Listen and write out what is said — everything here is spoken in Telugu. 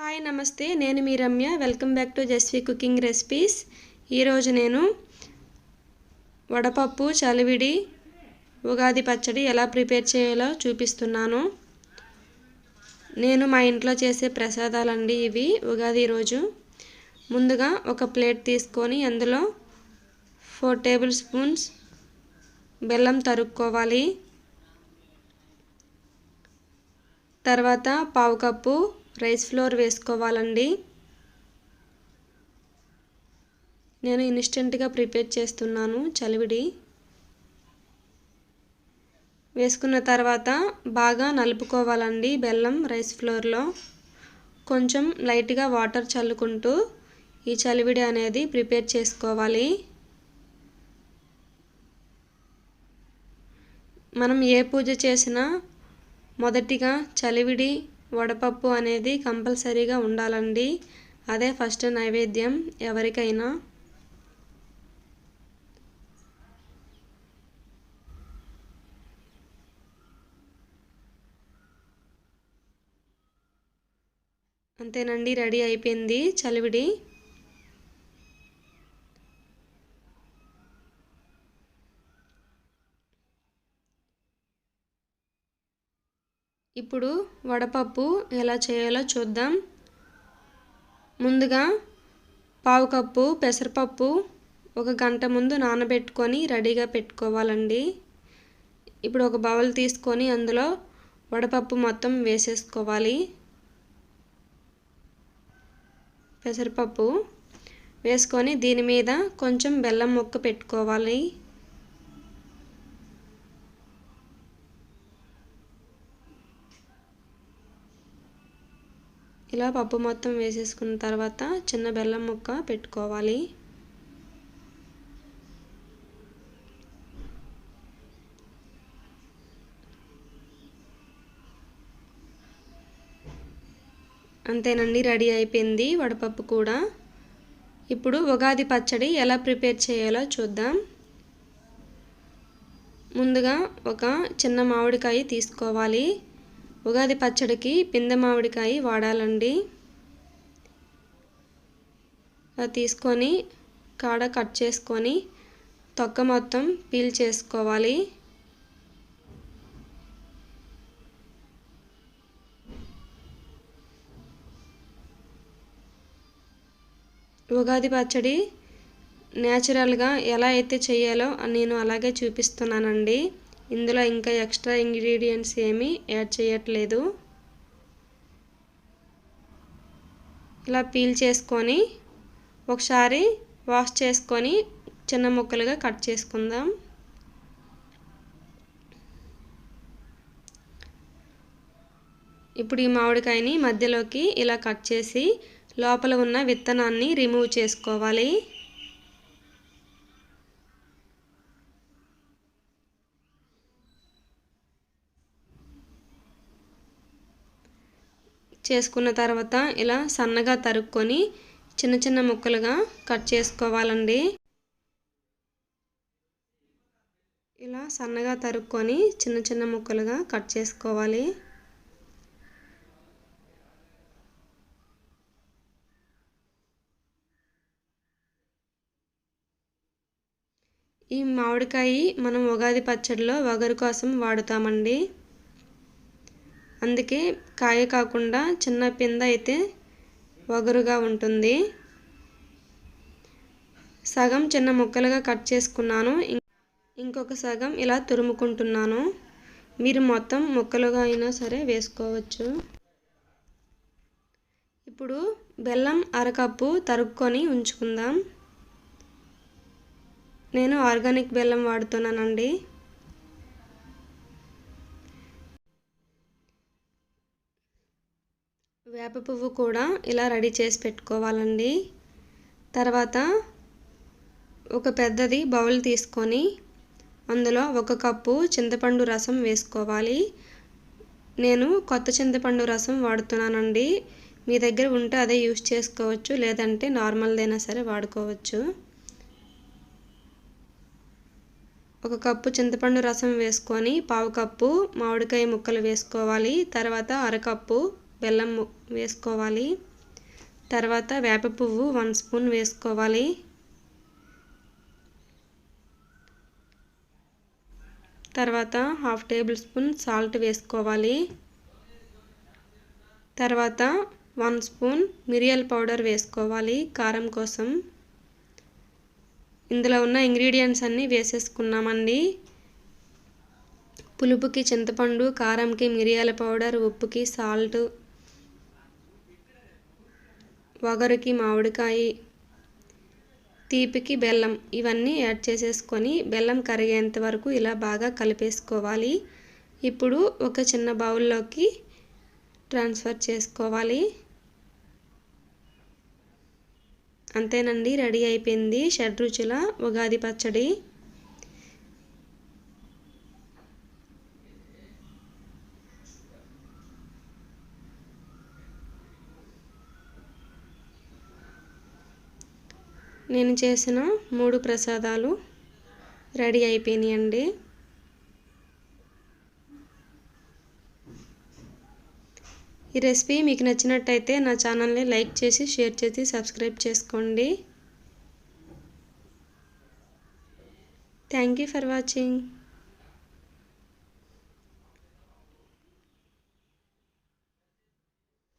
హాయ్ నమస్తే. నేను మీ Ramya. Welcome back to Jasvi cooking recipes. ఈరోజు నేను వడపప్పు చలివిడి ఉగాది పచ్చడి ఎలా ప్రిపేర్ చేయాలో చూపిస్తున్నాను. నేను మా ఇంట్లో చేసే ప్రసాదాలండి ఇవి ఉగాది రోజు. ముందుగా ఒక ప్లేట్ తీసుకొని అందులో ఫోర్ టేబుల్ స్పూన్స్ బెల్లం తరుక్కోవాలి. తర్వాత పావు కప్పు రైస్ ఫ్లోర్ వేసుకోవాలండి. నేను ఇన్స్టెంట్గా ప్రిపేర్ చేస్తున్నాను చలివిడి. వేసుకున్న తర్వాత బాగా నలుపుకోవాలండి బెల్లం రైస్ ఫ్లోర్లో. కొంచెం లైట్గా వాటర్ చల్లుకుంటూ ఈ చలివిడి అనేది ప్రిపేర్ చేసుకోవాలి. మనం ఏ పూజ చేసినా మొదటిగా చలివిడి వడపప్పు అనేది కంపల్సరీగా ఉండాలండి. అదే ఫస్ట్ నైవేద్యం ఎవరికైనా. అంతేనండి రెడీ అయిపోయింది చలివిడి. ఇప్పుడు వడపప్పు ఎలా చేయాలో చూద్దాం. ముందుగా పావు కప్పు పెసరపప్పు ఒక గంట ముందు నానబెట్టుకొని రెడీగా పెట్టుకోవాలండి. ఇప్పుడు ఒక బౌల్ తీసుకొని అందులో వడపప్పు మొత్తం వేసేసుకోవాలి. పెసరపప్పు వేసుకొని దీని మీద కొంచెం బెల్లం ముక్క పెట్టుకోవాలి. ఇలా పప్పు మొత్తం వేసేసుకున్న తర్వాత చిన్న బెల్లం ముక్క పెట్టుకోవాలి. అంతేనండి రెడీ అయిపోయింది వడపప్పు కూడా. ఇప్పుడు ఉగాది పచ్చడి ఎలా ప్రిపేర్ చేయాలో చూద్దాం. ముందుగా ఒక చిన్న మామిడికాయ తీసుకోవాలి. ఉగాది పచ్చడికి పిందె మామిడికాయ వాడాలండి. తీసుకొని కాడ కట్ చేసుకొని తొక్క మొత్తం పీల్ చేసుకోవాలి. ఉగాది పచ్చడి న్యాచురల్గా ఎలా అయితే చేయాలో నేను అలాగే చూపిస్తున్నానండి. ఇందులో ఇంకా ఎక్స్ట్రా ఇంగ్రీడియంట్స్ ఏమీ యాడ్ చేయట్లేదు. ఇలా పీల్ చేసుకొని ఒకసారి వాష్ చేసుకొని చిన్న ముక్కలుగా కట్ చేసుకుందాం. ఇప్పుడు ఈ మామిడికాయని మధ్యలోకి ఇలా కట్ చేసి లోపల ఉన్న విత్తనాన్ని రిమూవ్ చేసుకోవాలి. చేసుకున్న తర్వాత ఇలా సన్నగా తరుక్కొని చిన్న చిన్న ముక్కలుగా కట్ చేసుకోవాలండి. ఇలా సన్నగా తరుక్కొని చిన్న చిన్న ముక్కలుగా కట్ చేసుకోవాలి. ఈ మామిడికాయ మనం ఉగాది పచ్చడిలో వగరు కోసం వాడుతామండి. అందుకే కాయ కాకుండా చిన్న పింద అయితే వగరుగా ఉంటుంది. సగం చిన్న ముక్కలుగా కట్ చేసుకున్నాను. ఇంకొక సగం ఇలా తురుముకుంటున్నాను. మీరు మొత్తం ముక్కలుగా అయినా సరే వేసుకోవచ్చు. ఇప్పుడు బెల్లం అరకప్పు తరుక్కొని ఉంచుకుందాం. నేను ఆర్గానిక్ బెల్లం వాడుతున్నానండి. వేప పువ్వు కూడా ఇలా రెడీ చేసి పెట్టుకోవాలండి. తర్వాత ఒక పెద్దది బౌల్ తీసుకొని అందులో ఒక కప్పు చింతపండు రసం వేసుకోవాలి. నేను కొత్త చింతపండు రసం వాడుతున్నానండి. మీ దగ్గర ఉంటే అదే యూస్ చేసుకోవచ్చు లేదంటే నార్మల్దైనా సరే వాడుకోవచ్చు. ఒక కప్పు చింతపండు రసం వేసుకొని పావు కప్పు మామిడికాయ ముక్కలు వేసుకోవాలి. తర్వాత అరకప్పు బెల్లం వేసుకోవాలి. తర్వాత వేప పువ్వు వన్ స్పూన్ వేసుకోవాలి. తర్వాత హాఫ్ టేబుల్ స్పూన్ సాల్ట్ వేసుకోవాలి. తర్వాత వన్ స్పూన్ మిరియల్ పౌడర్ వేసుకోవాలి కారం కోసం. ఇందులో ఉన్న ఇంగ్రీడియంట్స్ అన్నీ వేసేసుకున్నామండి. పులుపుకి చింతపండు కారంకి మిరియాల పౌడర్ ఉప్పుకి సాల్ట్ వగరుకి మామిడికాయ తీపికి బెల్లం ఇవన్నీ యాడ్ చేసేసుకొని బెల్లం కరిగేంత వరకు ఇలా బాగా కలిపేసుకోవాలి. ఇప్పుడు ఒక చిన్న బౌల్లోకి ట్రాన్స్ఫర్ చేసుకోవాలి. అంతేనండి రెడీ అయిపోయింది షడ్రుచుల ఉగాది పచ్చడి. నేను చేసిన మూడు ప్రసాదాలు రెడీ అయిపోయినాయండి. ఈ రెసిపీ మీకు నచ్చినట్టయితే నా ఛానల్ని లైక్ చేసి షేర్ చేసి సబ్స్క్రైబ్ చేసుకోండి. Thank you for watching.